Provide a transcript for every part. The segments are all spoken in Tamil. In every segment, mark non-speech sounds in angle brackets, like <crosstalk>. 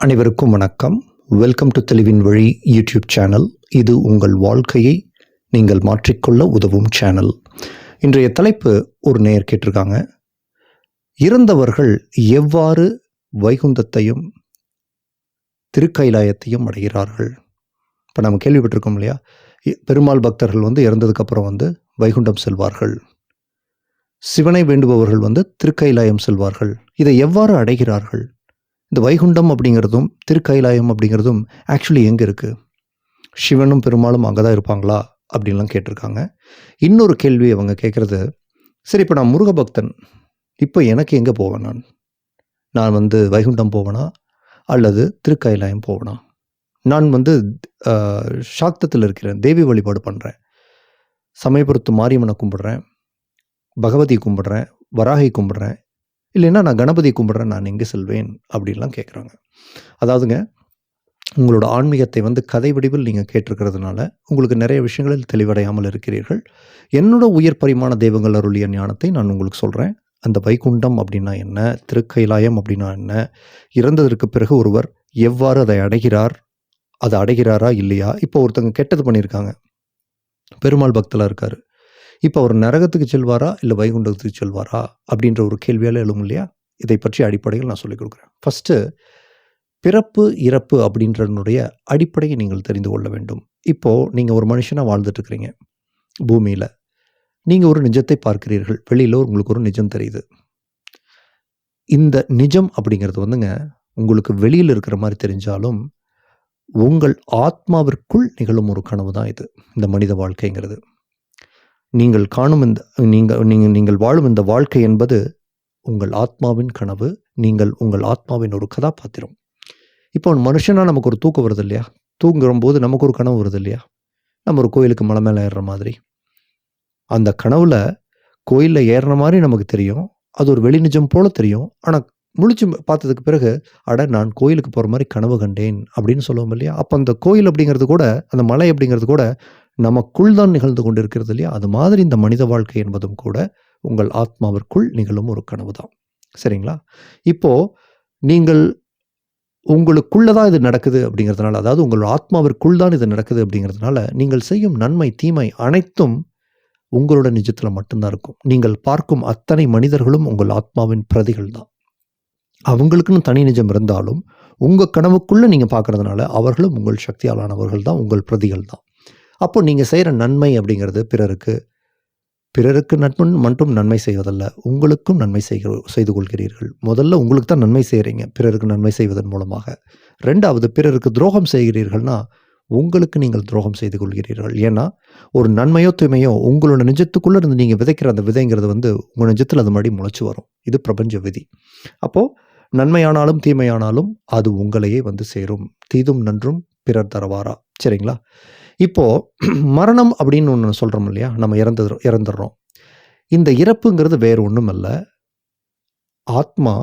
அனைவருக்கும் வணக்கம். வெல்கம் டு தெளிவின் வழி யூடியூப் சேனல் இது உங்கள் வாழ்க்கையை நீங்கள் மாற்றிக்கொள்ள உதவும் சேனல் இன்றைய தலைப்பு ஒரு நேர் கேட்டிருக்காங்க. இறந்தவர்கள் எவ்வாறு வைகுந்தத்தையும் திருக்கைலாயத்தையும் அடைகிறார்கள்? இப்போ நம்ம கேள்விப்பட்டிருக்கோம் இல்லையா? இ- பெருமாள் பக்தர்கள் வந்து இறந்ததுக்கப்புறம் வந்து வைகுண்டம் செல்வார்கள். சிவனை வேண்டுபவர்கள் வந்து திருக்கைலாயம் செல்வார்கள். இதை எவ்வாறு அடைகிறார்கள்? இந்த வைகுண்டம் அப்படிங்கிறதும் திருக்கைலாயம் அப்படிங்கிறதும் ஆக்சுவலி எங்கே இருக்குது சிவனும் பெருமாளும் அங்கே தான் இருப்பாங்களா? அப்படின்லாம் கேட்டிருக்காங்க. இன்னொரு கேள்வி அவங்க கேட்குறது சரி இப்போ நான் முருகபக்தன் இப்போ எனக்கு எங்கே போவேன் நான்? நான் வந்து வைகுண்டம் போவேனா? அல்லது திருக்கைலாயம் போவேனா? நான் வந்து சாக்தத்தில் இருக்கிறேன் தேவி வழிபாடு பண்ணுறேன் சமயபுரத்து மாரியம்மனை கும்பிடுறேன் பகவதி கும்பிடுறேன் வராகை கும்பிடுறேன் இல்லைன்னா நான் கணபதி கும்பிட்றேன் நான் எங்கே செல்வேன் அப்படின்லாம் கேட்குறாங்க அதாவதுங்க உங்களோட ஆன்மீகத்தை வந்து கதை வடிவில் நீங்கள் கேட்டிருக்கிறதுனால உங்களுக்கு நிறைய விஷயங்களில் தெளிவடையாமல் இருக்கிறீர்கள். என்னோட உயர் பரிமாண தெய்வங்கள் அருளிய ஞானத்தை நான் உங்களுக்கு சொல்கிறேன் அந்த வைகுண்டம் அப்படின்னா என்ன? திருக்கைலாயம் அப்படின்னா என்ன? இறந்ததற்கு பிறகு ஒருவர் எவ்வாறு அதை அடைகிறார்? அதை அடைகிறாரா இல்லையா? இப்போ ஒருத்தங்க கெட்டது பண்ணியிருக்காங்க. பெருமாள் பக்தலாக இருக்கார். இப்போ அவர் நரகத்துக்கு செல்வாரா? இல்லை வைகுண்டத்துக்கு செல்வாரா? அப்படின்ற ஒரு கேள்வியால் எழும் இல்லையா? இதை பற்றி அடிப்படையில் நான் சொல்லிக் கொடுக்குறேன். ஃபஸ்ட்டு பிறப்பு இறப்பு அப்படின்றனுடைய அடிப்படையை நீங்கள் தெரிந்து கொள்ள வேண்டும். இப்போது நீங்கள் ஒரு மனுஷனாக வாழ்ந்துட்டுருக்கிறீங்க பூமியில். நீங்கள் ஒரு நிஜத்தை பார்க்கிறீர்கள். வெளியில் உங்களுக்கு ஒரு நிஜம் தெரியுது. இந்த நிஜம் அப்படிங்கிறது வந்துங்க உங்களுக்கு வெளியில் இருக்கிற மாதிரி தெரிஞ்சாலும் உங்கள் ஆத்மாவிற்குள் நிகழும் ஒரு கனவு தான் இது. இந்த மனித வாழ்க்கைங்கிறது. நீங்கள் காணும் இந்த நீங்கள் நீங்கள் நீங்கள் வாழும் இந்த வாழ்க்கை என்பது உங்கள் ஆத்மாவின் கனவு நீங்கள் உங்கள் ஆத்மாவின் ஒரு கதாபாத்திரம். இப்போ மனுஷனா நமக்கு ஒரு தூக்கம் வருது இல்லையா? தூங்குற போது நமக்கு ஒரு கனவு வருது இல்லையா? நம்ம ஒரு கோயிலுக்கு மலை மேலே ஏறுற மாதிரி. அந்த கனவுல கோயிலில் ஏறுற மாதிரி நமக்கு தெரியும். அது ஒரு வெளிநிஜம் போல தெரியும். ஆனால் முழிச்சு பார்த்ததுக்கு பிறகு அட நான் கோயிலுக்கு போகிற மாதிரி கனவு கண்டேன் அப்படின்னு சொல்லுவோம் இல்லையா? அப்போ அந்த கோயில் அப்படிங்கிறது கூட அந்த மலை அப்படிங்கிறது கூட நமக்குள் தான் நிகழ்ந்து கொண்டிருக்கிறது இல்லையா? அது மாதிரி இந்த மனித வாழ்க்கை என்பதும் கூட உங்கள் ஆத்மாவிற்குள் நிகழும் ஒரு கனவு தான் சரிங்களா? இப்போது நீங்கள் உங்களுக்குள்ளே தான் இது நடக்குது அப்படிங்கிறதுனால அதாவது உங்கள் ஆத்மாவிற்குள் தான் இது நடக்குது அப்படிங்கிறதுனால நீங்கள் செய்யும் நன்மை தீமை அனைத்தும் உங்களோட நிஜத்தில் மட்டும்தான் இருக்கும். நீங்கள் பார்க்கும் அத்தனை மனிதர்களும் உங்கள் ஆத்மாவின் பிரதிகள் தான். அவங்களுக்குன்னு தனி நிஜம் இருந்தாலும் உங்கள் கனவுக்குள்ளே நீங்கள் பார்க்கறதுனால அவர்களும் உங்கள் சக்தியாலானவர்கள் தான் உங்கள் பிரதிகள் தான். அப்போ நீங்கள் செய்கிற நன்மை அப்படிங்கிறது பிறருக்கு பிறருக்கு நட்பும் மட்டும் நன்மை செய்வதல்ல உங்களுக்கும் நன்மை செய்க செய்து கொள்கிறீர்கள். முதல்ல உங்களுக்கு தான் நன்மை செய்கிறீங்க பிறருக்கு நன்மை செய்வதன் மூலமாக. ரெண்டாவது பிறருக்கு துரோகம் செய்கிறீர்கள்னா உங்களுக்கு நீங்கள் துரோகம் செய்து கொள்கிறீர்கள். ஏன்னா ஒரு நன்மையோ தூய்மையோ உங்களோட நிஜத்துக்குள்ளே இருந்து நீங்கள் விதைக்கிற அந்த விதைங்கிறது வந்து உங்கள் நிஜத்தில் அது மாதிரி முளைச்சி வரும். இது பிரபஞ்ச விதி. அப்போது நன்மையானாலும் தீமையானாலும் அது உங்களையே வந்து சேரும். தீதும் நன்றும் பிறர் தரவாரா? சரிங்களா? இப்போ <clears throat> மரணம் அப்படின்னு ஒன்று சொல்கிறோம் இல்லையா? நம்ம இறந்து இறந்துடுறோம். இந்த இறப்புங்கிறது வேறு ஒன்றும் அல்ல ஆத்மா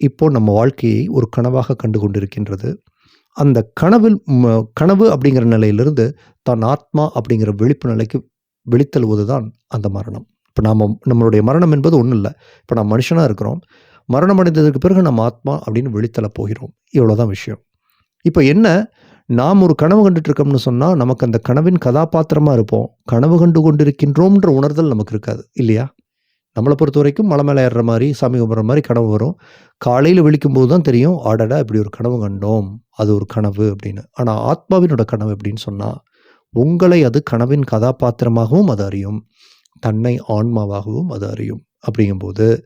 இப்போ நம்ம வாழ்க்கையை ஒரு கனவாக கண்டு கொண்டிருக்கின்றது. அந்த கனவில் கனவு அப்படிங்கிற நிலையிலிருந்து தான் ஆத்மா அப்படிங்கிற விழிப்பு நிலைக்கு வெளித்தழுவது தான் அந்த மரணம். இப்போ நாம் நம்மளுடைய மரணம் என்பது ஒன்றும் இல்லை. இப்போ நாம் மனுஷனாக இருக்கிறோம். மரணம் அடைந்ததுக்கு பிறகு நம்ம ஆத்மா அப்படின்னு விழித்தெழ போகிறோம். இவ்வளோதான் விஷயம். இப்போ என்ன? நாம் ஒரு கனவு கண்டுட்டு இருக்கோம்னு சொன்னால் நமக்கு அந்த கனவின் கதாபாத்திரமாக இருப்போம். கனவு கண்டு கொண்டிருக்கின்றோம்ன்ற உணர்தல் நமக்கு இருக்காது இல்லையா? நம்மளை பொறுத்த வரைக்கும் மலை மேலே ஏறுற மாதிரி சாமி கும்பிட்ற மாதிரி கனவு வரும். காலையில் விழிக்கும் போது தான் தெரியும் ஆடடா இப்படி ஒரு கனவு கண்டோம். அது ஒரு கனவு அப்படின்னு. ஆனால் ஆத்மாவினோட கனவு எப்படின்னு சொன்னால் உங்களை அது கனவின் கதாபாத்திரமாகவும் அது அறியும். தன்னை ஆன்மாவாகவும் அது அறியும். அப்படிங்கும்போது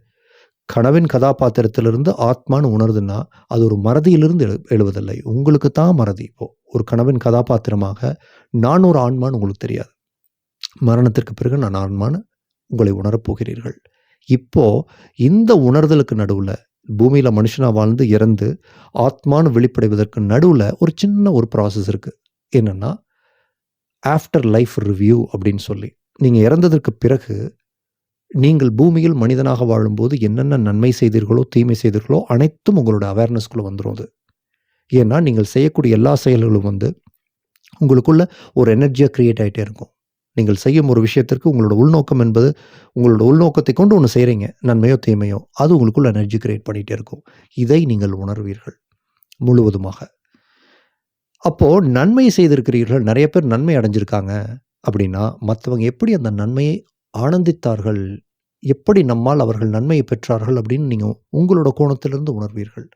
கனவின் கதாபாத்திரத்திலிருந்து ஆத்மான்னு உணருதுன்னா அது ஒரு மறதியிலிருந்து எழு எழுவதில்லை. உங்களுக்கு தான் மறதி இப்போது ஒரு கனவின் கதாபாத்திரமாக நான் ஒரு ஆன்மான்னு உங்களுக்கு தெரியாது. மரணத்திற்கு பிறகு நான் ஆன்மான்னு உங்களை உணரப் போகிறீர்கள். இந்த உணர்தலுக்கு நடுவில் பூமியில் மனுஷனாக வாழ்ந்து இறந்து ஆத்மான்னு வெளிப்படைவதற்கு நடுவில் ஒரு சின்ன ஒரு ப்ராசஸ் இருக்குது என்னென்னா ஆஃப்டர் லைஃப் ரிவ்யூ அப்படின்னு சொல்லி. நீங்கள் இறந்ததற்கு பிறகு நீங்கள் பூமியில் மனிதனாக வாழும்போது என்னென்ன நன்மை செய்தீர்களோ தீமை செய்தீர்களோ அனைத்தும் உங்களோட அவேர்னஸ்குள்ளே வந்துடும் அது. ஏன்னா நீங்கள் செய்யக்கூடிய எல்லா செயல்களும் வந்து உங்களுக்குள்ள ஒரு எனர்ஜியாக க்ரியேட் ஆகிட்டே இருக்கும். நீங்கள் செய்யும் ஒரு விஷயத்திற்கு உங்களோட உள்நோக்கம் என்பது உங்களோட உள்நோக்கத்தை கொண்டு ஒன்று செய்கிறீங்க நன்மையோ தீமையோ அது உங்களுக்குள்ள எனர்ஜி கிரியேட் பண்ணிகிட்டே இருக்கும். இதை நீங்கள் உணர்வீர்கள் முழுவதுமாக. அப்போது நன்மை செய்திருக்கிறீர்கள் நிறைய பேர் நன்மை அடைஞ்சிருக்காங்க அப்படின்னா மற்றவங்க எப்படி அந்த நன்மையை ஆனந்தித்தார்கள். எப்படி நம்மால் அவர்கள் நன்மையை பெற்றார்கள் அப்படின்னு நீங்கள் உங்களோட கோணத்திலிருந்து உணர்வீர்கள்.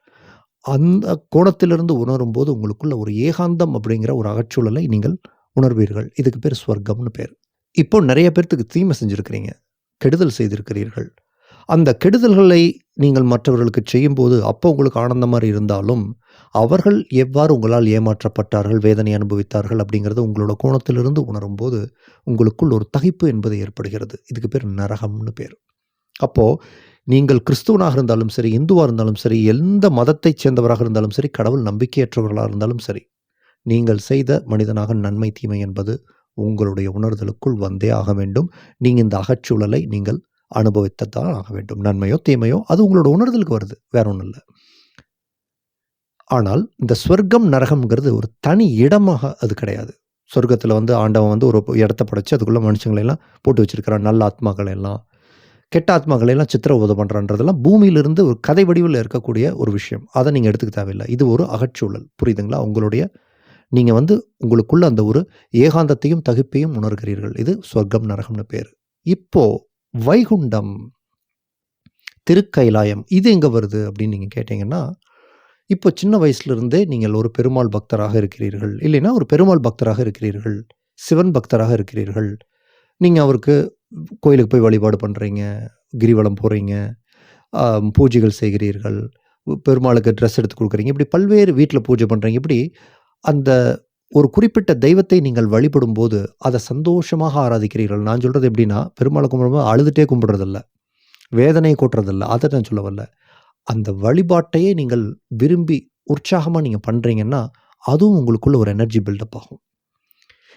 அந்த கோணத்திலிருந்து உணரும்போது உங்களுக்குள்ள ஒரு ஏகாந்தம் அப்படிங்கிற ஒரு அகச்சூழலை நீங்கள் உணர்வீர்கள். இதுக்கு பேர் ஸ்வர்க்கம்னு பேர். இப்போ நிறைய பேர்த்துக்கு தீமை செஞ்சுருக்கிறீங்க. கெடுதல் செய்திருக்கிறீர்கள். அந்த கெடுதல்களை நீங்கள் மற்றவர்களுக்கு செய்யும்போது அப்போ உங்களுக்கு ஆனந்த மாதிரி இருந்தாலும் அவர்கள் எவ்வாறு உங்களால் ஏமாற்றப்பட்டார்கள் வேதனை அனுபவித்தார்கள் அப்படிங்கிறது உங்களோட கோணத்திலிருந்து உணரும்போது உங்களுக்குள் ஒரு தகிப்பு என்பது ஏற்படுகிறது. இதுக்கு பேர் நரகம்னு பேர். அப்போது நீங்கள் கிறிஸ்துவனாக இருந்தாலும் சரி இந்துவாக இருந்தாலும் சரி எந்த மதத்தைச் சேர்ந்தவராக இருந்தாலும் சரி கடவுள் நம்பிக்கையற்றவர்களாக இருந்தாலும் சரி நீங்கள் செய்த மனிதனாக நன்மை தீமை என்பது உங்களுடைய உணர்தலுக்குள் வந்தே ஆக வேண்டும். நீங்கள் இந்த அகச்சூழலை நீங்கள் அனுபவித்ததான் ஆக வேண்டும். நன்மையோ தீமையோ அது உங்களோட உணர்தலுக்கு வருது. வேற ஒன்றும் இல்லை. ஆனால் இந்த ஸ்வர்க்கம் நரகம்ங்கிறது ஒரு தனி இடமாக அது கிடையாது. சொர்க்கத்தில் வந்து ஆண்டவன் வந்து ஒரு இடத்த படைச்சு அதுக்குள்ளே மனுஷங்களெல்லாம் போட்டு வச்சிருக்கிறான். நல்ல ஆத்மாக்களை எல்லாம். கெட்ட ஆத்மாக்களையெல்லாம் சித்திரவதை பண்ணுறான்றதெல்லாம் பூமியிலிருந்து ஒரு கதை வடிவில் இருக்கக்கூடிய ஒரு விஷயம். அதை நீங்கள் எடுத்துக்க தேவையில்லை. இது ஒரு அகச்சூழல். புரியுதுங்களா? உங்களுடைய நீங்கள் வந்து உங்களுக்குள்ள அந்த ஒரு ஏகாந்தத்தையும் தகுப்பையும் உணர்கிறீர்கள். இது சொர்க்கம் நரகம்னு பேர். இப்போ வைகுண்டம் திருக்கைலாயம் இது எங்கே வருது அப்படின்னு நீங்கள் கேட்டிங்கன்னா இப்போ சின்ன வயசுலேருந்தே நீங்கள் ஒரு பெருமாள் பக்தராக இருக்கிறீர்கள். இல்லைன்னா ஒரு பெருமாள் பக்தராக இருக்கிறீர்கள். சிவன் பக்தராக இருக்கிறீர்கள். நீங்கள் அவருக்கு கோயிலுக்கு போய் வழிபாடு பண்ணுறீங்க கிரிவலம் போகிறீங்க பூஜைகள் செய்கிறீர்கள் பெருமாளுக்கு ட்ரெஸ் எடுத்து கொடுக்குறீங்க இப்படி பல்வேறு வீட்டில் பூஜை பண்ணுறீங்க இப்படி அந்த ஒரு குறிப்பிட்ட தெய்வத்தை நீங்கள் வழிபடும் போது அதை சந்தோஷமாக ஆராதிக்கிறீர்கள். நான் சொல்கிறது எப்படின்னா பெருமாளை கும்பிடும்போது அழுதுகிட்டே கும்பிட்றதில்ல. வேதனையை கூட்டுறதில்ல. அதை நான் சொல்ல வரல. அந்த வழிபாட்டையே நீங்கள் விரும்பி உற்சாகமாக நீங்கள் பண்ணுறீங்கன்னா அதுவும் உங்களுக்குள்ள ஒரு எனர்ஜி பில்டப் ஆகும்.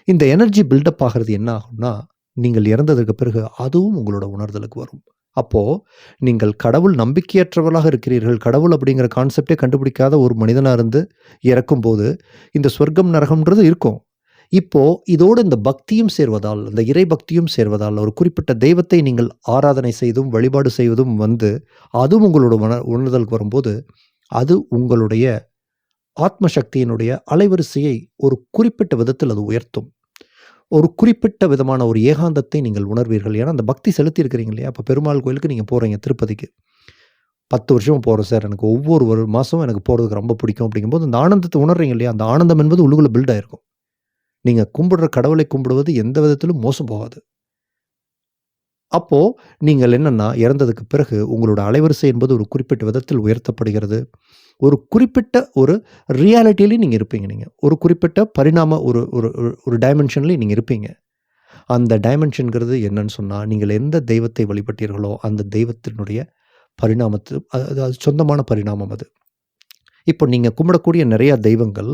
இந்த எனர்ஜி பில்டப் ஆகிறது என்ன ஆகும்னா நீங்கள் இறந்ததுக்கு பிறகு அதுவும் உங்களோட உணர்தலுக்கு வரும். அப்போது நீங்கள் கடவுள் நம்பிக்கையற்றவர்களாக இருக்கிறீர்கள். கடவுள் அப்படிங்கிற கான்செப்டே கண்டுபிடிக்காத ஒரு மனிதனாக இருந்து இறக்கும்போது இந்த சொர்க்கம் நரகம்ன்றது இருக்கும். இப்போ இதோடு இந்த பக்தியும் சேர்வதால் இந்த இறை பக்தியும் சேர்வதால் ஒரு குறிப்பிட்ட தெய்வத்தை நீங்கள் ஆராதனை செய்தும் வழிபாடு செய்வதும் வந்து அதுவும் உங்களோட உண உணர்தலுக்கு வரும்போது அது உங்களுடைய ஆத்ம சக்தியினுடைய அலைவரிசையை ஒரு குறிப்பிட்ட விதத்தில் அது உயர்த்தும். ஒரு குறிப்பிட்ட விதமான ஒரு ஏகாந்தத்தை நீங்கள் உணர்வீர்கள். ஏன்னா அந்த பக்தி செலுத்தி இருக்கிறீங்க இல்லையா? அப்போ பெருமாள் கோயிலுக்கு நீங்கள் போகிறீங்க திருப்பதிக்கு. பத்து வருஷம் போகிறோம் சார். எனக்கு ஒவ்வொரு ஒரு மாதமும் எனக்கு போகிறதுக்கு ரொம்ப பிடிக்கும். அப்படிங்கும்போது அந்த ஆனந்தத்தை உணர்றீங்க இல்லையா? அந்த ஆனந்தம் என்பது உள்ளுக்குள்ளே பில்ட் ஆயிருக்கும். நீங்கள் கும்பிடுற கடவுளை கும்பிடுவது எந்த விதத்திலும் மோசம் போகாது. அப்போது நீங்கள் என்னென்னா இறந்ததுக்கு பிறகு உங்களோட அலைவரிசை என்பது ஒரு குறிப்பிட்ட விதத்தில் உயர்த்தப்படுகிறது. ஒரு குறிப்பிட்ட ஒரு ரியாலிட்டிலையும் நீங்கள் இருப்பீங்க நீங்கள் ஒரு குறிப்பிட்ட பரிணாம ஒரு ஒரு ஒரு டைமென்ஷன்லேயும் நீங்கள் இருப்பீங்க. அந்த டைமென்ஷனுங்கிறது என்னன்னு சொன்னால் நீங்கள் எந்த தெய்வத்தை வழிபட்டீர்களோ அந்த தெய்வத்தினுடைய பரிணாமத்து அது அது சொந்தமான பரிணாமம் அது. இப்போ நீங்கள் கும்பிடக்கூடிய நிறையா தெய்வங்கள்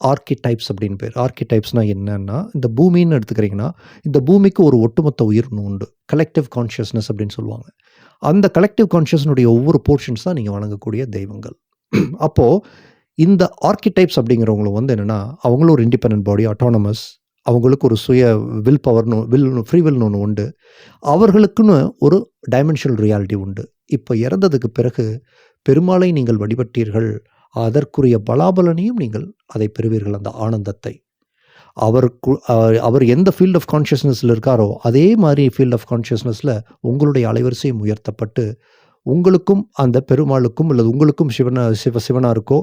ஆர்கிடைப்ஸ் அப்படின்னு பேர். ஆர்கிடைப்ஸ்னால் என்னென்னா இந்த பூமின்னு எடுத்துக்கிறீங்கன்னா இந்த பூமிக்கு ஒரு ஒட்டுமொத்த உயிர்னு உண்டு. கலெக்டிவ் கான்ஷியஸ்னஸ் அப்படின்னு சொல்லுவாங்க. அந்த கலெக்டிவ் கான்ஷியஸ்னுடைய ஒவ்வொரு போர்ஷன்ஸ் தான் நீங்கள் வணங்கக்கூடிய தெய்வங்கள். <clears throat> அப்போது இந்த ஆர்கிடைப்ஸ் அப்படிங்கிறவங்களும் வந்து என்னென்னா அவங்களும் ஒரு இண்டிபெண்ட் பாடி அட்டானமஸ் அவங்களுக்கு ஒரு சுய வில் பவர்னு வில் ஃப்ரீ வில்னு ஒன்று உண்டு. அவர்களுக்குன்னு ஒரு டைமென்ஷனல் ரியாலிட்டி உண்டு. இப்போ இறந்ததுக்கு பிறகு பெருமாளை நீங்கள் வழிபட்டீர்கள் அதற்குரிய பலாபலனையும் நீங்கள் அதை பெறுவீர்கள் அந்த ஆனந்தத்தை. அவருக்கு அவர் எந்த ஃபீல்ட் ஆஃப் கான்ஷியஸ்னஸில் இருக்காரோ அதே மாதிரி ஃபீல்ட் ஆஃப் கான்ஷியஸ்னஸில் உங்களுடைய அலைவரிசையும் உயர்த்தப்பட்டு உங்களுக்கும் அந்த பெருமாளுக்கும் அல்லது உங்களுக்கும் சிவன சிவ சிவனாருக்கோ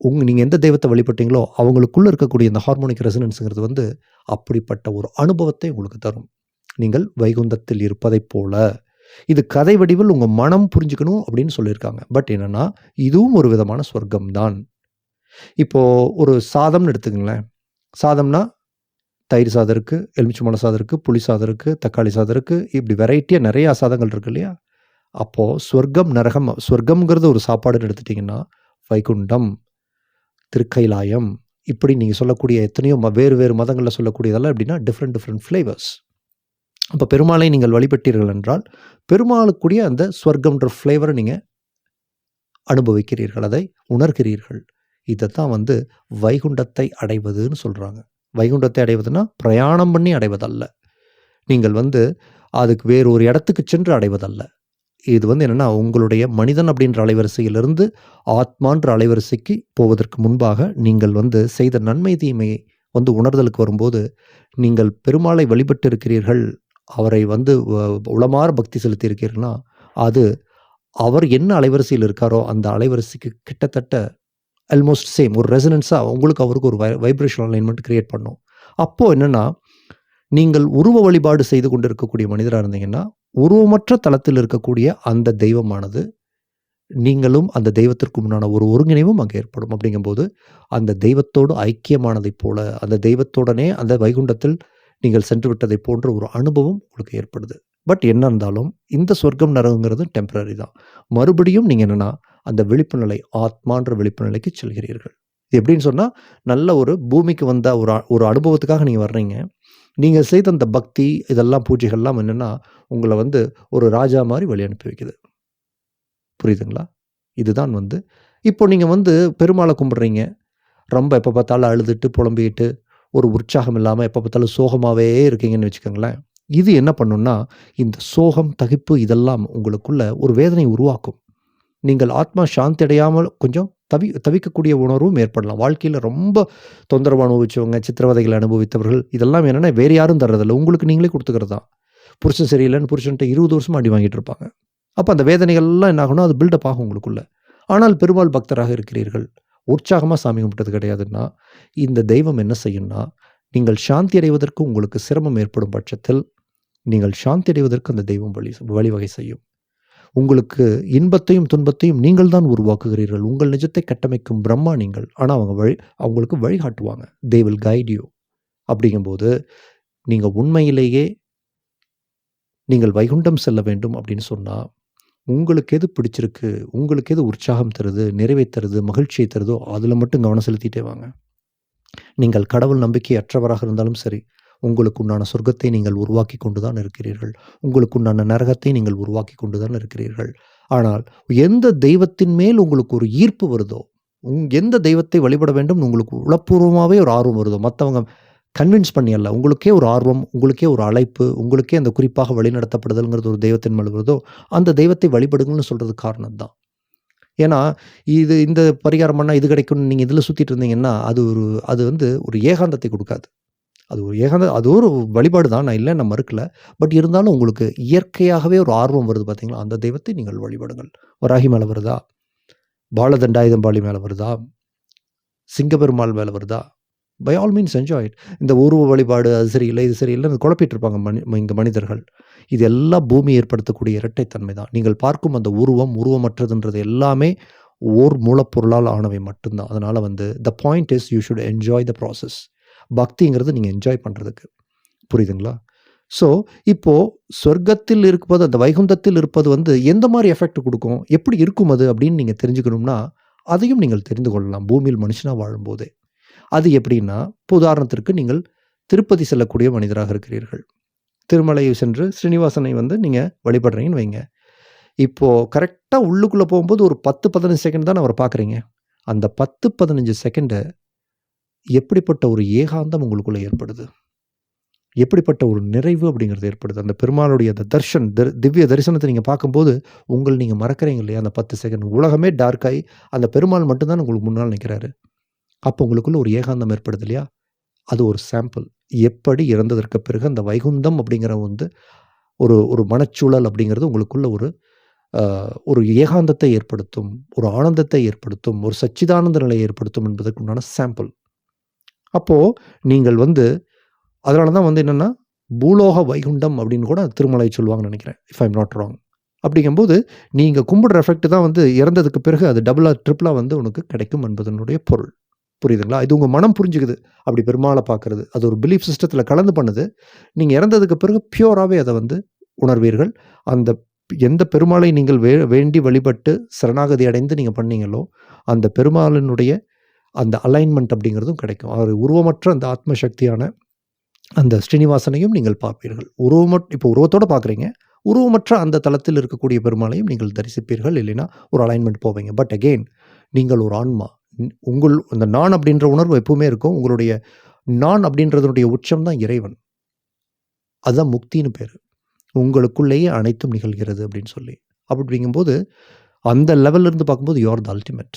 உங் நீங்கள் எந்த தெய்வத்தை வழிபட்டீங்களோ அவங்களுக்குள்ளே இருக்கக்கூடிய இந்த ஹார்மோனிக் ரெசனன்ஸுங்கிறது வந்து அப்படிப்பட்ட ஒரு அனுபவத்தை உங்களுக்கு தரும். நீங்கள் வைகுந்தத்தில் இருப்பதைப் போல. இது கதை வடிவில் உங்கள் மனம் புரிஞ்சுக்கணும் அப்படின்னு சொல்லியிருக்காங்க. பட் என்னென்னா இதுவும் ஒரு விதமான சொர்க்கம் தான் இப்போது ஒரு சாதம்னு எடுத்துக்கங்களேன். சாதம்னா தயிர் சாதம் இருக்குது எலுமிச்சம்பழ சாதம் இருக்குது புளி சாதம் இருக்குது தக்காளி சாதம் இருக்குது இப்படி வெரைட்டியாக நிறையா சாதங்கள் இருக்குது இல்லையா? அப்போது சொர்க்கம் நரகம் சொர்க்கம்ங்கிறது ஒரு சாப்பாடுன்னு எடுத்துட்டிங்கன்னா வைகுண்டம் திருக்கைலாயம் இப்படி நீங்கள் சொல்லக்கூடிய எத்தனையோ வேறு வேறு மதங்களில் சொல்லக்கூடியதெல்லாம் எப்படின்னா டிஃப்ரெண்ட் டிஃப்ரெண்ட் ஃப்ளேவர்ஸ் அப்போ பெருமாளை நீங்கள் வழிபட்டீர்கள் என்றால் பெருமாளுக்குரிய அந்த ஸ்வர்க்கம்ன்ற ஃப்ளேவரை நீங்கள் அனுபவிக்கிறீர்கள் அதை உணர்கிறீர்கள். இதை தான் வந்து வைகுண்டத்தை அடைவதுன்னு சொல்கிறாங்க வைகுண்டத்தை அடைவதுன்னா பிரயாணம் பண்ணி அடைவதல்ல. நீங்கள் வந்து அதுக்கு வேறு ஒரு இடத்துக்கு சென்று அடைவதல்ல. இது வந்து என்னென்னா உங்களுடைய மனிதன் அப்படின்ற அலைவரிசையிலிருந்து ஆத்மான்ற அலைவரிசைக்கு போவதற்கு முன்பாக, நீங்கள் வந்து செய்த நன்மை, தீமையை வந்து உணர்தலுக்கு வரும்போது, நீங்கள் பெருமாளை வழிபட்டு இருக்கிறீர்கள். அவரை வந்து உளமாற பக்தி பக்தி செலுத்தியிருக்கிறீர்கள்னா, அது அவர் என்ன அலைவரிசையில் இருக்காரோ, அந்த அலைவரிசைக்கு கிட்டத்தட்ட அல்மோஸ்ட் சேம் ஒரு ரெசனன்ஸாக உங்களுக்கு அவருக்கு ஒரு வை வைப்ரேஷன் அலைன்மெண்ட் கிரியேட் பண்ணும். அப்போது என்னென்னா நீங்கள் உருவ வழிபாடு செய்து கொண்டு இருக்கக்கூடிய மனிதராக இருந்தீங்கன்னா, உருவமற்ற தளத்தில் இருக்கக்கூடிய அந்த தெய்வமானது, நீங்களும் அந்த தெய்வத்திற்கு முன்னான ஒரு ஒருங்கிணைவும் அங்கே ஏற்படும். அப்படிங்கும்போது, அந்த தெய்வத்தோடு ஐக்கியமானதைப் போல, அந்த தெய்வத்துடனே அந்த வைகுண்டத்தில் நீங்கள் சென்று விட்டதைப் போன்ற ஒரு அனுபவம் உங்களுக்கு ஏற்படுது. பட் என்ன இருந்தாலும், இந்த சொர்க்கம், நரகங்கிறது டெம்பரரி தான். மறுபடியும் நீங்கள் என்னென்னா அந்த விழிப்பு நிலை, ஆத்மான்ற விழிப்பு நிலைக்கு செல்கிறீர்கள். இது எப்படின்னு சொன்னால் நல்ல ஒரு பூமிக்கு வந்த ஒரு ஒரு அனுபவத்துக்காக நீங்கள் வர்றீங்க. நீங்கள் செய்த அந்த பக்தி, இதெல்லாம் பூஜைகள்லாம் என்னென்னா உங்களை வந்து ஒரு ராஜா மாதிரி வழி அனுப்பி வைக்குது. புரியுதுங்களா? இதுதான் வந்து இப்போ நீங்கள் வந்து பெருமாளை கும்பிட்றீங்க ரொம்ப எப்போ பார்த்தாலும் அழுதுட்டு, புலம்பிட்டு, ஒரு உற்சாகம் இல்லாமல் எப்போ பார்த்தாலும் சோகமாகவே இருக்கீங்கன்னு வச்சுக்கோங்களேன். இது என்ன பண்ணுன்னா இந்த சோகம், தகிப்பு இதெல்லாம் உங்களுக்குள்ள ஒரு வேதனை உருவாக்கும். நீங்கள் ஆத்மா சாந்தி அடையாமல் கொஞ்சம் தவி தவிக்கக்கூடிய உணர்வும் ஏற்படலாம். வாழ்க்கையில் ரொம்ப தொந்தரவு அனுபவிச்சவங்க, சித்திரவதைகளை அனுபவித்தவர்கள், இதெல்லாம் என்னென்னா வேறு யாரும் தர்றதில்லை உங்களுக்கு நீங்களே கொடுத்துக்கிறது தான். புருஷன் சரியில்லைன்னு புருஷன்ட்ட இருபது வருஷமாக அடி வாங்கிட்டு இருப்பாங்க. அப்போ அந்த வேதனைகள்லாம் என்ன ஆகணும் அது பில்டப் ஆகும் உங்களுக்குள்ள. ஆனால் பெருமாள் பக்தராக இருக்கிறீர்கள். உற்சாகமாக சாமி கும்பிட்டது கிடையாதுன்னா, இந்த தெய்வம் என்ன செய்யும்னா, நீங்கள் சாந்தி அடைவதற்கு உங்களுக்கு சிரமம் ஏற்படும் பட்சத்தில், நீங்கள் சாந்தி அடைவதற்கு அந்த தெய்வம் வழி வழிவகை செய்யும். உங்களுக்கு இன்பத்தையும், துன்பத்தையும் நீங்கள் தான் உருவாக்குகிறீர்கள். உங்கள் நிஜத்தை கட்டமைக்கும் பிரம்மா நீங்கள். ஆனால் அவங்க வழி அவங்களுக்கு வழிகாட்டுவாங்க. They will guide you. அப்படிங்கும்போது, நீங்கள் உண்மையிலேயே நீங்கள் வைகுண்டம் செல்ல வேண்டும் அப்படின்னு சொன்னால் உங்களுக்கு எது பிடிச்சிருக்கு, உங்களுக்கு எது உற்சாகம் தருது, நிறைவை தருது, மகிழ்ச்சியை தருதோ, அதில் மட்டும் கவனம் செலுத்திட்டே வாங்க. நீங்கள் கடவுள் நம்பிக்கை அற்றவராக இருந்தாலும் சரி, உங்களுக்கு உண்டான சொர்க்கத்தை நீங்கள் உருவாக்கி கொண்டு தான் இருக்கிறீர்கள். உங்களுக்கு உண்டான நரகத்தை நீங்கள் உருவாக்கி கொண்டு தான் இருக்கிறீர்கள். ஆனால் எந்த தெய்வத்தின் மேல் உங்களுக்கு ஒரு ஈர்ப்பு வருதோ, உங் எந்த தெய்வத்தை வழிபட வேண்டும் உங்களுக்கு உளப்பூர்வமாகவே ஒரு ஆர்வம் வருதோ, மற்றவங்க கன்வின்ஸ் பண்ணி அல்ல. உங்களுக்கே ஒரு ஆர்வம், உங்களுக்கே ஒரு அழைப்பு, உங்களுக்கே அந்த குறிப்பாக வழிநடத்தப்படுதல்ங்கிறது ஒரு தெய்வத்தின் மேல் வருதோ, அந்த தெய்வத்தை வழிபடுங்கள்னு சொல்கிறது காரணம் தான். ஏன்னா, இது இந்த பரிகாரம் பண்ணால் இது கிடைக்கும்னு நீங்கள் இதில் சுற்றிட்டு இருந்தீங்கன்னா, அது ஒரு அது வந்து ஒரு ஏகாந்தத்தை கொடுக்காது அது ஒரு ஏகாந்த அது ஒரு வழிபாடு தான். நான் இல்லை நான் மறுக்கல. பட் இருந்தாலும் உங்களுக்கு இயற்கையாகவே ஒரு ஆர்வம் வருது பார்த்தீங்களா? அந்த தெய்வத்தை நீங்கள் வழிபடுங்கள். வராகி மேலே வருதா? பாலதண்டாயுதம்பாளி மேலே வருதா? சிங்கப்பெருமாள் மேலே வருதா? By all means enjoy it. இந்த உருவ வழிபாடு அது சரியில்லை இது சரியில்லை குழப்பிட்டு இருப்பாங்க மனி இங்கே மனிதர்கள். இது எல்லாம் பூமி ஏற்படுத்தக்கூடிய இரட்டைத்தன்மை தான். நீங்கள் பார்க்கும் அந்த உருவம், உருவமற்றதுன்றது எல்லாமே ஓர் மூலப்பொருளால் ஆனவை மட்டும்தான் அதனால் வந்து the point is you should enjoy the process. பக்திங்கிறது நீங்கள் என்ஜாய் பண்ணுறதுக்கு புரியுதுங்களா? ஸோ, இப்போ சொர்க்கத்தில் இருப்பது அந்த வைகுந்தத்தில் இருப்பது வந்து எந்த மாதிரி எஃபெக்ட் கொடுக்கும் எப்படி இருக்கும் அது அப்படின்னு நீங்கள் தெரிஞ்சுக்கணும்னா, அதையும் நீங்கள் தெரிந்து கொள்ளலாம். பூமியில் மனுஷனாக வாழும்போதே. அது எப்படின்னா, இப்போ உதாரணத்திற்கு நீங்கள் திருப்பதி செல்லக்கூடிய மனிதராக இருக்கிறீர்கள். திருமலை சென்று ஸ்ரீனிவாசனை வந்து நீங்கள் வழிபடுறீங்கன்னு வைங்க. இப்போது கரெக்டாக உள்ளுக்குள்ளே போகும்போது ஒரு 10, 15 செகண்ட் தான் அவரை பார்க்குறீங்க. அந்த பத்து பதினஞ்சு செகண்டை எப்படிப்பட்ட ஒரு ஏகாந்தம் உங்களுக்குள்ளே ஏற்படுது? எப்படிப்பட்ட ஒரு நிறைவு அப்படிங்கிறது ஏற்படுது? அந்த பெருமாளுடைய அந்த தர்ஷன் திர் திவ்ய தரிசனத்தை நீங்கள் பார்க்கும்போது, உங்களை நீங்கள் மறக்கிறீங்க இல்லையா? அந்த 10 செகண்ட். உலகமே டார்க் அந்த பெருமாள் மட்டும்தான் உங்களுக்கு முன்னால் நிற்கிறாரு அப்போ உங்களுக்குள்ள ஒரு ஏகாந்தம் ஏற்படுது இல்லையா? அது ஒரு சாம்பிள். எப்படி இறந்ததற்கு பிறகு அந்த வைகுந்தம் அப்படிங்கிற வந்து ஒரு ஒரு மனச்சூழல் அப்படிங்கிறது உங்களுக்குள்ள ஒரு ஒரு ஏகாந்தத்தை ஏற்படுத்தும். ஒரு ஆனந்தத்தை ஏற்படுத்தும். ஒரு சச்சிதானந்த நிலையை ஏற்படுத்தும் என்பதற்கு உண்டான சாம்பிள். அப்போது நீங்கள் வந்து அதனால தான் வந்து என்னென்னா பூலோக வைகுண்டம் அப்படின்னு கூட திருமலை சொல்லுவாங்கன்னு நினைக்கிறேன் இஃப் ஐம் நாட் ராங். அப்படிங்கும்போது, நீங்கள் கும்பிடுற எஃபெக்ட் தான் வந்து இறந்ததுக்கு பிறகு அது டபுளாக ட்ரிப்பிளாக வந்து உனக்கு கிடைக்கும் என்பதனுடைய பொருள். புரியுதுங்களா? இது உங்கள் மனம் புரிஞ்சுக்குது. அப்படி பெருமாளை பார்க்குறது அது ஒரு பிலீஃப் சிஸ்டத்தில் கலந்து பண்ணுது. நீங்கள் இறந்ததுக்கு பிறகு பியூராகவே அதை வந்து உணர்வீர்கள். அந்த எந்த பெருமாளை நீங்கள் வே வேண்டி வழிபட்டு சரணாகதி அடைந்து நீங்கள் பண்ணீங்களோ, அந்த பெருமாளினுடைய அந்த அலைன்மெண்ட் அப்படிங்கிறதும் கிடைக்கும். அவர் உருவமற்ற அந்த ஆத்ம சக்தியான அந்த ஸ்ரீனிவாசனையும் நீங்கள் பார்ப்பீர்கள். உருவமட் இப்போ உருவத்தோடு பார்க்குறீங்க. உருவமற்ற அந்த தளத்தில் இருக்கக்கூடிய பெருமாளையும் நீங்கள் தரிசிப்பீர்கள். இல்லைன்னா ஒரு அலைன்மெண்ட் போவீங்க. பட் அகெயின் நீங்கள் ஒரு ஆன்மா. உங்கள் அந்த நான் அப்படின்ற உணர்வு எப்பவுமே இருக்கும். உங்களுடைய நான் அப்படின்றதனுடைய உச்சம் தான் இறைவன். அதுதான் முக்தின்னு பேர் உங்களுக்குள்ளேயே அனைத்தும் நிகழ்கிறது அப்படின்னு சொல்லி. அப்படிங்கும்போது அந்த லெவலில் இருந்து பார்க்கும்போது யூ த அல்டிமேட்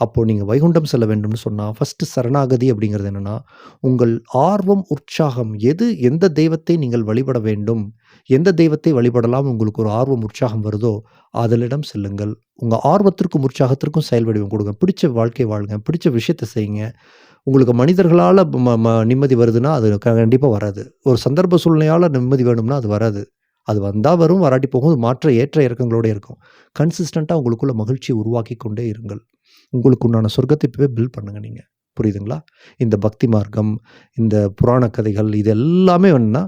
அப்போது நீங்கள் வைகுண்டம் செல்ல வேண்டும்னு சொன்னால் ஃபஸ்ட்டு சரணாகதி அப்படிங்கிறது என்னென்னா உங்கள் ஆர்வம் உற்சாகம் எது எந்த தெய்வத்தை நீங்கள் வழிபட வேண்டும் எந்த தெய்வத்தை வழிபடலாம் உங்களுக்கு ஒரு ஆர்வம் உற்சாகம் வருதோ அதனிடம் செல்லுங்கள். உங்கள் ஆர்வத்திற்கும் உற்சாகத்திற்கும் செயல் வடிவம் கொடுங்க. பிடிச்ச வாழ்க்கை வாழுங்க. பிடிச்ச விஷயத்தை செய்யுங்க. உங்களுக்கு மனிதர்களால் ம ம நிம்மதி வருதுன்னா அது கண்டிப்பாக வராது. ஒரு சந்தர்ப்ப சூழ்நிலையால் நிம்மதி வேணும்னா அது வராது. அது வந்தால் வரும் வராட்டி போகும் அது மாற்ற ஏற்ற இறக்கங்களோட இருக்கும். கன்சிஸ்டண்ட்டாக உங்களுக்குள்ள மகிழ்ச்சியை உருவாக்கி கொண்டே இருங்கள். உங்களுக்கு உண்டான சொர்க்கத்தை இப்போவே பில்ட் பண்ணுங்கள் நீங்கள் புரியுதுங்களா? இந்த பக்தி மார்க்கம் இந்த புராண கதைகள் இது எல்லாமே வேணும்னா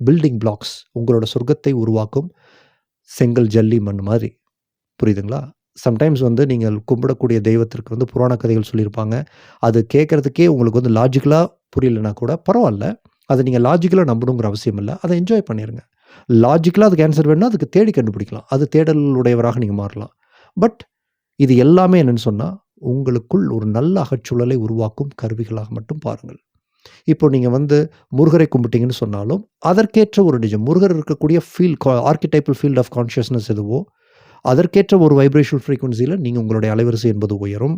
பில்டிங் பிளாக்ஸ் உங்களோட சொர்க்கத்தை உருவாக்கும் செங்கல் ஜல்லி மண் மாதிரி. புரியுதுங்களா? சம்டைம்ஸ் வந்து நீங்கள் கும்பிடக்கூடிய தெய்வத்திற்கு வந்து புராண கதைகள் சொல்லியிருப்பாங்க. அது கேட்குறதுக்கே உங்களுக்கு வந்து லாஜிக்கலாக புரியலனா கூட பரவாயில்ல. அதை நீங்கள் லாஜிக்கலாக நம்பணுங்கிற அவசியம் இல்லை. அதை என்ஜாய் பண்ணிடுங்க லாஜிக்கலாக அதுக்கு ஆன்சர் வேணும்னா அதுக்கு தேடி கண்டுபிடிக்கலாம். அது தேடல் உடையவராக நீங்கள் மாறலாம். பட் இது எல்லாமே என்னன்னு சொன்னால் உங்களுக்குள் ஒரு நல்ல அகச்சூழலை உருவாக்கும் கருவிகளாக மட்டும் பாருங்கள். இப்போ நீங்கள் வந்து முருகரை கும்பிட்டீங்கன்னு சொன்னாலும் அதற்கேற்ற ஒரு நிஜம் முருகர் இருக்கக்கூடிய feel archetypal field of consciousness எதுவோ அதற்கேற்ற ஒரு வைப்ரேஷனல் ஃப்ரீக்குவன்சியில் நீங்கள் உங்களுடைய அலைவரிசை என்பது உயரும்.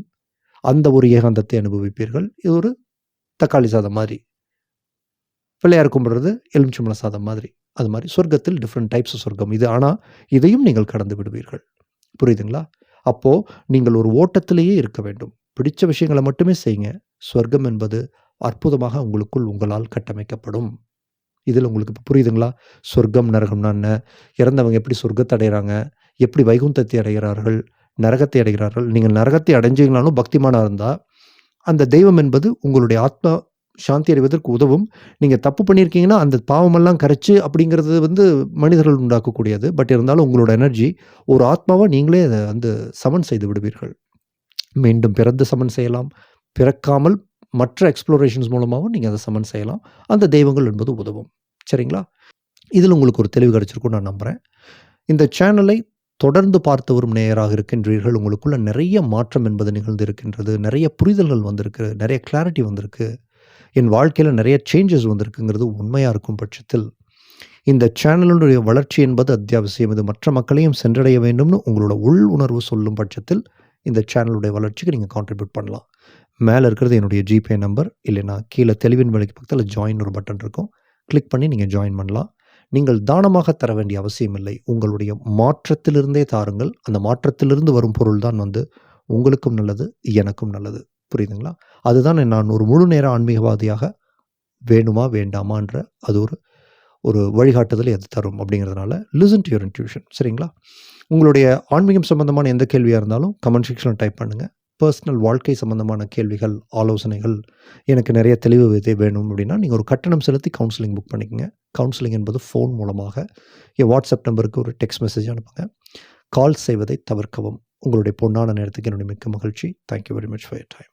அந்த ஒரு ஏகாந்தத்தை அனுபவிப்பீர்கள். இது ஒரு தக்காளி சாதம் மாதிரி. பிள்ளையார் கும்பிடுறது எலுமிச்சம்பழ சாதம் மாதிரி. அது மாதிரி. சொர்க்கத்தில் டிஃப்ரெண்ட் டைப்ஸ் சொர்க்கம் இது. ஆனால் இதையும் நீங்கள் கடந்து விடுவீர்கள். புரியுதுங்களா? அப்போது நீங்கள் ஒரு ஓட்டத்திலேயே இருக்க வேண்டும். பிடிச்ச விஷயங்களை மட்டுமே செய்யுங்க. சொர்க்கம் என்பது அற்புதமாக உங்களுக்குள் உங்களால் கட்டமைக்கப்படும். இதில் உங்களுக்கு இப்போ புரியுதுங்களா? சொர்க்கம் நரகம்னா என்ன? இறந்தவங்க எப்படி சொர்க்கத்தை அடைகிறாங்க எப்படி வைகுந்தத்தை அடைகிறார்கள்? நரகத்தை அடைகிறார்கள்? நீங்கள் நரகத்தை அடைஞ்சிங்கனாலும் பக்திமானாக இருந்தால் அந்த தெய்வம் என்பது உங்களுடைய ஆத்மா சாந்தி அடைவதற்கு உதவும். நீங்கள் தப்பு பண்ணியிருக்கீங்கன்னா அந்த பாவமெல்லாம் கரைச்சு அப்படிங்கிறது வந்து மனிதர்கள் உண்டாக்கக்கூடியது. பட் இருந்தாலும் உங்களோட எனர்ஜி ஒரு ஆத்மாவை நீங்களே அதை வந்து சமன் செய்து விடுவீர்கள். மீண்டும் பிறந்து சமன் செய்யலாம். பிறக்காமல் மற்ற எக்ஸ்ப்ளோரேஷன்ஸ் மூலமாகவும் நீங்கள் அதை சமன் செய்யலாம். அந்த தெய்வங்கள் என்பது உதவும். சரிங்களா? இதில் உங்களுக்கு ஒரு தெளிவு கிடச்சிருக்கும் நான் நம்புகிறேன் இந்த சேனலை தொடர்ந்து பார்த்து வரும் நேயராக இருக்கின்றீர்கள். உங்களுக்குள்ள நிறைய மாற்றம் என்பது நிகழ்ந்து இருக்கின்றது நிறைய புரிதல்கள் வந்திருக்கு. நிறைய கிளாரிட்டி வந்திருக்கு. என் வாழ்க்கையில் நிறைய சேஞ்சஸ் வந்திருக்குங்கிறது உண்மையாக இருக்கும் பட்சத்தில். இந்த சேனலுடைய வளர்ச்சி என்பது அத்தியாவசியம். இது மற்ற மக்களையும் சென்றடைய வேண்டும்னு உங்களோட உள் உணர்வு சொல்லும் பட்சத்தில் இந்த சேனலுடைய வளர்ச்சிக்கு நீங்கள் கான்ட்ரிபியூட் பண்ணலாம். மேலே இருக்கிறது என்னுடைய ஜிபே நம்பர் இல்லைனா கீழே தெளிவின் வேலைக்கு பக்கத்தில் ஜாயின் ஒரு பட்டன் இருக்கும். கிளிக் பண்ணி நீங்கள் ஜாயின் பண்ணலாம். நீங்கள் தானமாக தர வேண்டிய அவசியம் இல்லை. உங்களுடைய மாற்றத்திலிருந்தே தாருங்கள். அந்த மாற்றத்திலிருந்து வரும் பொருள் தான் வந்து உங்களுக்கும் நல்லது எனக்கும் நல்லது. புரியுதுங்களா? அதுதான் நான் ஒரு முழு நேர ஆன்மீகவாதியாக வேணுமா வேண்டாமான்ற அது ஒரு ஒரு வழிகாட்டுதல் எது தரும் அப்படிங்கிறதுனால லிசன் டு யுவர் இன்ட்யூஷன் சரிங்களா? உங்களுடைய ஆன்மீகம் சம்பந்தமான எந்த கேள்வியாக இருந்தாலும் கமெண்ட் செக்ஷனில் டைப் பண்ணுங்கள் பர்சனல் வாழ்க்கை சம்பந்தமான கேள்விகள் ஆலோசனைகள் எனக்கு நிறைய தெளிவு விதை வேணும் அப்படின்னா நீங்கள் ஒரு கட்டணம் செலுத்தி கவுன்சிலிங் புக் பண்ணிக்கோங்க. கவுன்சிலிங் என்பது ஃபோன் மூலமாக என் வாட்ஸ்அப் நம்பருக்கு ஒரு டெக்ஸ்ட் மெசேஜ் அனுப்புங்க. கால் செய்வதை தவிர்க்கவும். உங்களுடைய பொன்னான நேரத்துக்கு என்னுடைய மிக்க மகிழ்ச்சி. Thank you very much for your time